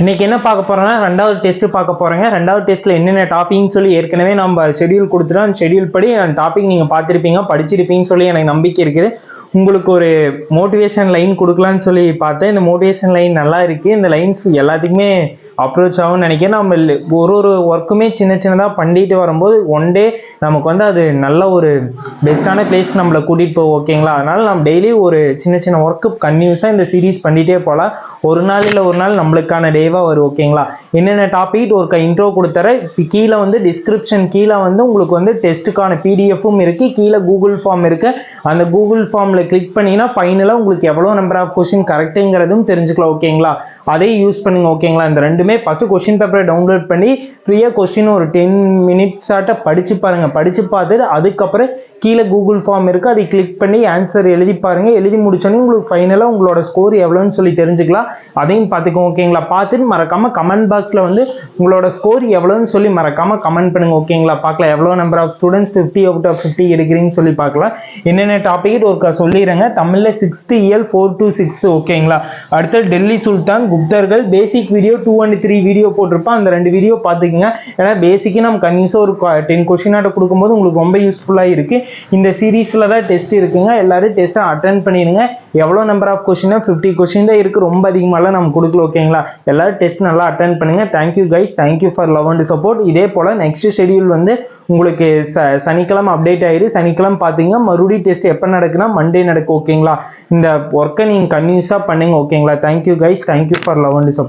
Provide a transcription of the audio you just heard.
இன்றைக்கி என்ன பார்க்க போகிறோன்னா ரெண்டாவது டெஸ்ட்டு பார்க்க போறோங்க. ரெண்டாவது டெஸ்ட்டில் என்னென்ன டாபிக்னு சொல்லி ஏற்கனவே நம்ம ஷெட்யூல் கொடுத்துட்டோம். அந்த ஷெட்யூல் படி அந்த டாபிக் நீங்கள் பார்த்துருப்பீங்க படிச்சிருப்பீங்கன்னு சொல்லி எனக்கு நம்பிக்கை இருக்குது. உங்களுக்கு ஒரு மோட்டிவேஷன் லைன் கொடுக்கலான்னு சொல்லி பார்த்தேன். இந்த மோட்டிவேஷன் லைன் நல்லா இருக்குது இந்த லைன்ஸ் எல்லாத்துக்குமே அப்ரோச் ஆகும்னு நினைக்கிறேன். நம்ம ஒரு ஒரு ஒர்க்குமே சின்ன சின்னதாக பண்ணிட்டு வரும்போது ஒன் டே நமக்கு வந்து அது நல்ல ஒரு பெஸ்ட்டான பிளேஸ் நம்மளை கூட்டிகிட்டு போகும் ஓகேங்களா அதனால் நம்ம டெய்லி ஒரு சின்ன சின்ன ஒர்க்கு கன்டினியூஸாக இந்த சீரீஸ் பண்ணிகிட்டே போகலாம் ஒரு நாள் இல்லை ஒரு நாள் நம்மளுக்கான டேவாக வரும் ஓகேங்களா என்னென்ன டாபிக் ஒரு இன்ட்ரோ கொடுத்துறேன். கீழே வந்து டிஸ்கிரிப்ஷன் கீழே வந்து உங்களுக்கு வந்து டெஸ்ட்டுக்கான பிடிஎஃப்பும் இருக்குது கீழே கூகுள் ஃபார்ம் இருக்குது அந்த கூகுள் ஃபார்மில் கிளிக் பண்ணிங்கன்னா ஃபைனலாக உங்களுக்கு எவ்வளோ நம்பர் ஆஃப் கொஸ்டின் கரெக்டுங்கிறதும் தெரிஞ்சுக்கலாம் ஓகேங்களா அதையும் யூஸ் பண்ணுங்க ஓகேங்களா இந்த ரெண்டு ரெண்டுமே ஃபஸ்ட்டு கொஸ்டின் பேப்பரை டவுன்லோட் பண்ணி ஃப்ரீயாக கொஸ்டின் ஒரு டென் மினிட்ஸ் படித்து பாருங்கள் படித்து பார்த்துட்டு அதுக்கப்புறம் கீழே கூகுள் ஃபார்ம் இருக்குது அதை கிளிக் பண்ணி ஆன்சர் எழுதி பாருங்கள் எழுதி முடிச்சோன்னே உங்களுக்கு ஃபைனலாக உங்களோட ஸ்கோர் எவ்வளோன்னு சொல்லி தெரிஞ்சுக்கலாம். அதையும் பார்த்துக்கோங்க ஓகேங்களா பார்த்துட்டு மறக்காமல் கமெண்ட் பாக்ஸில் வந்து உங்களோட ஸ்கோர் எவ்வளோன்னு சொல்லி மறக்காம கமெண்ட் பண்ணுங்கள் ஓகேங்களா பார்க்கலாம். எவ்வளோ number of students fifty out of fifty எடுக்கிறீங்கன்னு சொல்லி பார்க்கலாம். என்னென்ன டாபிக் ஒருக்கா சொல்லிடுறேங்க. தமிழில் சிக்ஸ்த்து இயல் ஃபோர் டு சிக்ஸ்த்து ஓகேங்களா அடுத்து டெல்லி சுல்தான் குப்தர்கள் basic video two and three video போட்டிருப்பேன் அந்த ரெண்டு வீடியோ பார்த்துக்கோங்க. ஏன்னா பேசிக்காக நம்ம கன்வின்ஸாக ஒரு டென் கொஷினாட்ட கொடுக்கும்போது உங்களுக்கு ரொம்ப யூஸ்ஃபுல்லாக இருக்குது இந்த சீரீஸில் தான் டெஸ்ட் இருக்குங்க. எல்லாரும் டெஸ்ட்டை அட்டன் பண்ணிடுங்க. எவ்வளோ நம்பர் ஆஃப் கொஷினா ஃபிஃப்டி கொஷின் தான் இருக்குது ரொம்ப அதிகமாகலாம் நம்ம கொடுக்கல ஓகேங்களா எல்லாரும் டெஸ்ட் நல்லா அட்டன் பண்ணுங்க. Thank you guys thank you for love and support இதே போல் நெக்ஸ்ட் ஷெடியூல் வந்து உங்களுக்கு ச சனிக்கிழமை அப்டேட் ஆயிரு. சனிக்கிழமை பார்த்தீங்கன்னா மறுபடியும் டெஸ்ட் எப்போ நடக்குன்னா மண்டே நடக்கும் ஓகேங்களா இந்த ஒர்க்கை நீங்கள் கன்யூஸாக பண்ணுங்க ஓகேங்களா thank you guys thank you for love and support